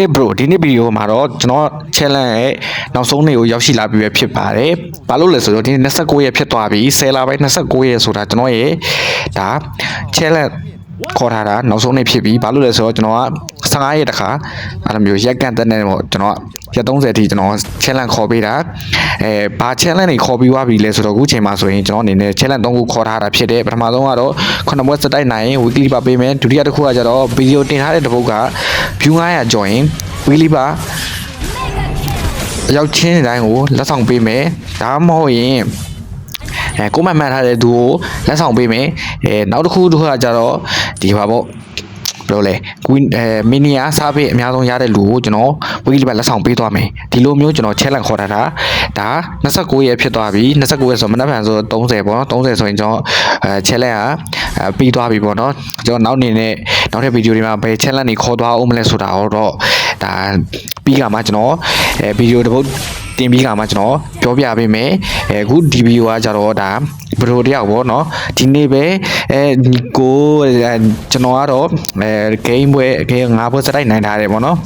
Hey bro ဒီနေ့ဗီဒီယိုမှာတော့ကျွန်တော် challenge ရဲ့နောက်ဆုံးနေ့ကိုရောက်ရှိလာပြီပဲဖြစ်ပါတယ်။ဘာလို့လဲဆိုတော့ဒီနေ့29ရက်ဖြစ်သွားပြီ10လပိုင်း29ရက်ဆိုတာကျွန်တော်ရဲ့ဒါ challenge ခေါ်ထားတာနောက်ဆုံးနေ့ဖြစ်ပြီဘာလို့လဲဆိုတော့ကျွန်တော်က 15ရက်တခါအဲ့လိုမျိုးရက်ကန်တက်နေပေါ့ကျွန်တော်ကရက်30အထိကျွန်တော် challenge ခေါ်ပေးတာအဲဘာ challenge တွေခေါ်ပြီးသွားပြီလဲဆိုတော့အခုချိန်မှာဆိုရင်ကျွန်တော်အနေနဲ့ challenge 3ခုခေါ်ထားတာဖြစ်တယ်ပထမဆုံးကတော့9ဘွဲစတိုက်နိုင်ရင် weekly ပါပေးမယ်ဒုတိယတစ်ခုကကျတော့ video တင်ထားတဲ့တစ်ပုဒ်က view 900ကျော်ရင် weekly ပါရောက်ချင်းတိုင်းကိုလက်ဆောင်ပေးမယ်ဒါမှမဟုတ်ရင်အဲကိုမမှန်ထားတဲ့သူကိုလက်ဆောင်ပေးမယ်အဲနောက်တစ်ခုတစ်ခုကကြတော့ဒီပါပေါ့ ဘယ်လိုလဲကွင်းအဲမီနီယာစားပေးအများဆုံးရတဲ့လူကိုကျွန်တော်ဝီကလီဘလက်ဆောင်ပေးသွားမယ်ဒီလိုမျိုးကျွန်တော် challenge ခေါ်ထားတာဒါ29ရက်ဖြစ်သွားပြီ29ရက်ဆိုမနက်ဖြန်ဆို30ပေါ့နော်30ဆိုရင်ကျွန်တော်အဲ challenge ကအဲပြီးသွားပြီပေါ့နော်ကျွန်တော်နောက်နေနဲ့နောက်ထပ်ဗီဒီယိုတွေမှာဘယ် challenge တွေခေါ်သွားအောင်မလဲဆိုတာတော့ဒါပြီးကမှကျွန်တော်အဲဗီဒီယိုတစ်ပုဒ်တင်ပြီးကမှကျွန်တော်ပြောပြပေးမယ်အဲအခုဒီဗီဒီယိုကကြတော့ဒါ ဘရိုတယောက်ပေါ့နော်ဒီနေ့ပဲအဲညီကိုအဲကျွန်တော်ကတော့အဲ game ပွဲအကေငါးပွဲစတိုက်နိုင်ထားတယ်ပေါ့နော်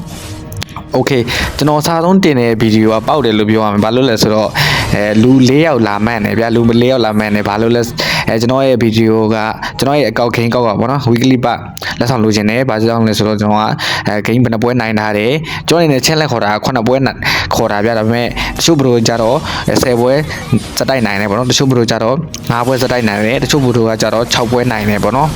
โอเคကျွန်တော်အစားဆုံးတင်တဲ့ဗီဒီယိုကပေါက်တယ်လို့ပြောရမယ်ဘာလို့လဲဆိုတော့အဲလူ၄ယောက်လာမှန်းတယ်ဗျာလူ၄ယောက်လာမှန်းတယ်ဘာလို့လဲအဲကျွန်တော်ရဲ့ဗီဒီယိုကကျွန်တော်ရဲ့အကောက်ခင်းကောက်ကပေါ့နော် weekly ပတ်လက်ဆောင်လိုချင်တယ်ဘာကြောင့်လဲဆိုတော့ကျွန်တော်ကအဲ game ဘယ်နှပွဲနိုင်ထားတယ်ကျွန်တော်အနေနဲ့ challenge ခေါ်တာက9ပွဲနိုင်ခေါ်တာဗျာဒါပေမဲ့တချို့ဘရိုကြတော့10ပွဲစတိုက်နိုင်တယ်ပေါ့နော်တချို့ဘရိုကြတော့9ပွဲစတိုက်နိုင်တယ်တချို့ဘရိုကကြတော့6ပွဲနိုင်တယ်ပေါ့နော်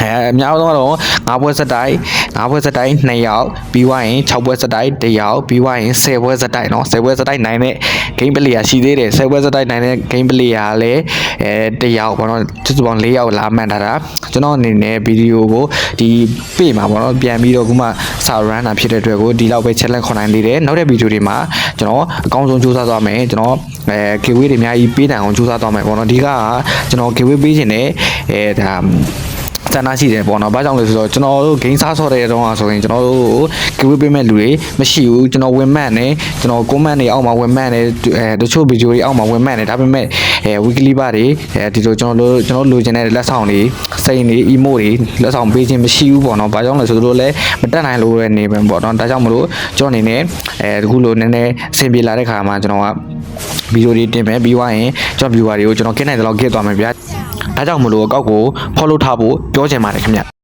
အဲအများဆုံးကတော့9ပွဲစတိုက်9ပွဲစတိုက်2ယောက်ပြီးွားရင်6ပွဲစတိုက်1ယောက်ပြီးွားရင်10ပွဲစတိုက်เนาะ10ပွဲစတိုက်နိုင်တဲ့ game player ရှိသေးတယ်10ပွဲစတိုက်နိုင်တဲ့ game player ကလည်းအဲ1ယောက်ပေါ့နော်စုစုပေါင်း4ယောက်လာမှန်ထားတာကျွန်တော်အနေနဲ့ဗီဒီယိုကိုဒီပြေမှာပေါ့နော်ပြန်ပြီးတော့ခုမှစာ run တာဖြစ်တဲ့အတွက်ကိုဒီလောက်ပဲ challenge ခေါ်နိုင်သေးတယ်နောက်တဲ့ဗီဒီယိုတွေမှာကျွန်တော်အကောင်းဆုံးစူးစမ်းသွားမယ်ကျွန်တော်အဲ giveaway တွေအများကြီးပေးနိုင်အောင်စူးစမ်းသွားမယ်ပေါ့နော်ဒီကကျွန်တော် giveaway ပေးခြင်းနဲ့အဲဒါ စန္ဒရှိတယ်ပေါ့နော်။ဘာကြောင့်လဲဆိုတော့ကျွန်တော်တို့ဂိမ်းစားဆော့တဲ့တုန်းကဆိုရင်ကျွန်တော်တို့ကို give ပေးမဲ့လူတွေမရှိဘူး။ကျွန်တော်ဝင်မှန်တယ်။ကျွန်တော် comment တွေအောက်မှာဝင်မှန်တယ်အဲတချို့ video တွေအောက်မှာဝင်မှန်တယ်ဒါပေမဲ့အဲ weekly ပါတွေအဲဒီလိုကျွန်တော်တို့ကျွန်တော်လိုချင်တဲ့လက်ဆောင်တွေစိန်တွေ emo တွေလက်ဆောင်ပေးခြင်းမရှိဘူးပေါ့နော်။ဘာကြောင့်လဲဆိုတော့လည်းမတက်နိုင်လို့လည်းနေပဲပေါ့နော်။ဒါကြောင့်မလို့ကျွန်တော်အနေနဲ့အဲဒီခုလိုနည်းနည်းအဆင်ပြေလာတဲ့ခါမှာကျွန်တော်ကဗီဒီယိုတွေတင်မယ်ပြီးွားရင်ကျွန်တော် viewer တွေကိုကျွန်တော်ခင်းနိုင်တဲ့လောက်ခစ်သွားမယ်ဗျာ။ ဒါကြောင့်မလို့အကောက်ကို follow ထားဖို့ပြောချင်ပါတယ်ခင်ဗျ